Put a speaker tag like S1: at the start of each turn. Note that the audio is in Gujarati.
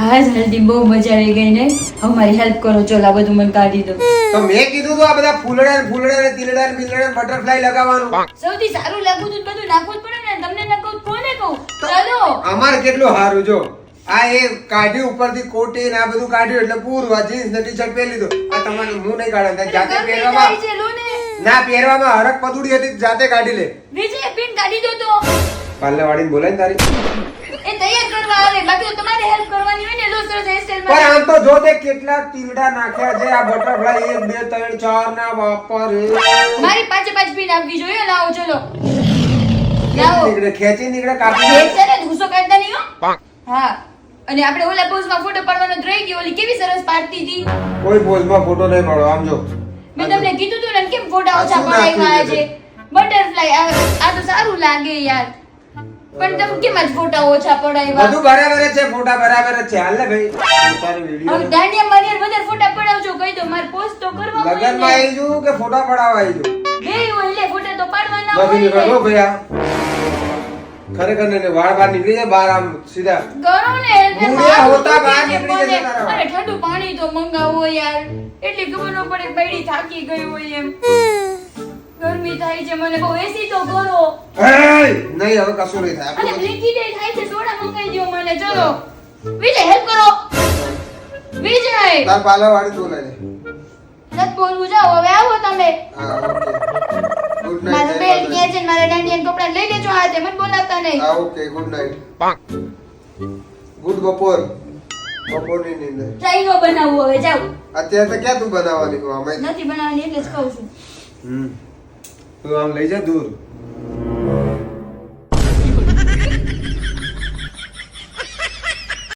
S1: હા જલ્દી બહુ મજા આવી ગઈ ને. હવે મારી હેલ્પ કરો ચલો આ બધું મને કાઢી દો.
S2: તો મેં કીધું તો આ બધા ફૂલડા ને ફૂલડા ને તીલડા ને બિલડા ને બટરફ્લાય લગાવવાનું.
S1: સૌથી સારું લાગતું હતું બધું નાખવું જ પડે ને. તમને ન કહું કોને કહું? ચાલો.
S2: અમાર કેટલું સારું જો. આ એ કાઢ્યું ઉપરથી કોટી ને આ બધું કાઢ્યું એટલે પૂરું. આ જીન્સ ને ટી-શર્ટ પહેરી લીધું. આ તમારે હું નહીં કાઢે જાતે પહેરવામાં
S1: ને.
S2: પહેરવામાં હરક પદુડી હતી જાતે કાઢી લે.
S1: વિજય પિન કાઢી દો તો.
S2: વાળીને બોલાય ને તારી.
S1: એ તૈયાર કરવા આવે. બાકી તમારે હેલ્પ કરવાની હોય ને લો સરસ
S2: આમ તો જો તે કેટલા તીલડા નાખ્યા છે. આ બટરફ્લાય એક બે ત્રણ ચાર ના વાપર.
S1: મારી પાંચે પાંચ પિન આપવી જોઈએ. લાવો ચલો. લાવો.
S2: નીકળે? ખેંચી નીકળે કાપી
S1: છે ને ધૂસો કાઢતા નહીં હો. હા. અને આપણે ઓલા પોઝમાં ફોટો પાડવાનો રહી ગયો. ઓલી કેવી સરસ પાડતી હતી?
S2: કોઈ પોઝમાં ફોટો નહીં પાડો. આમ જો.
S1: મેં તમને કીધું તું ને કેમ ફોટા ઓછા પડાવ્યા?
S2: છે?
S1: બટરફ્લાય આ તો સારું લાગે યાર. પણ તમે કેમ જ ફોટા ઓછા પડાવ્યા?
S2: બધું બરાબર છે ફોટા બરાબર છે. હાલ ને ભાઈ. તારી
S1: હવે
S2: વીડિયો
S1: દાંડિયા મારી વધારે ફોટા પડાવજો કહી દો મારે પોસ્ટ તો કરવા હોય
S2: લગનમાં આવી જુ કે ફોટા પડાવવા આવી જુ?
S1: બે હોય લે ફોટા તો પાડવાના હોય
S2: નીકળો
S1: ને
S2: ભયા ખરેખર ને વાળ બહાર નીકળી જાય બહાર આમ સીધા.
S1: કરો ને એટલે બહાર
S2: હોતા બહાર નીકળી જાય
S1: અરે ઠંડુ પાણી તો મંગાવો યાર. એટલી ખબર ન પડે બૈડી થાકી ગઈ હોય એમ. ગરમી થાય છે મને બહુ એસી તો કરો
S2: એ નહીં હવે કશું નહીં થાય.
S1: અને બ્લિંકી ડે થાય છે સોડા મંગાઈ દો મને ચલો. વિજય હેલ્પ કરો. વિજય!
S2: તાર પાલા વાળી તો લઈ
S1: નથી બોલવું જાઓ હવે આવો તમે.
S2: હા
S1: મારે બેન કે છે મારા દાંડિયાના કપડાં લઈ લેજો આજે મને બોલાવતા નહીં.
S2: હા ઓકે ગુડ નાઈટ ગુડ બપોર. બપોરની નીંદર
S1: બનાવવું હવે જાવ
S2: અત્યારે તો ક્યાં તું બનાવવાની છું અમે
S1: નથી બનાવવાની એટલે જ કહું છું.
S2: હમ. તું આમ લઈ જા દૂર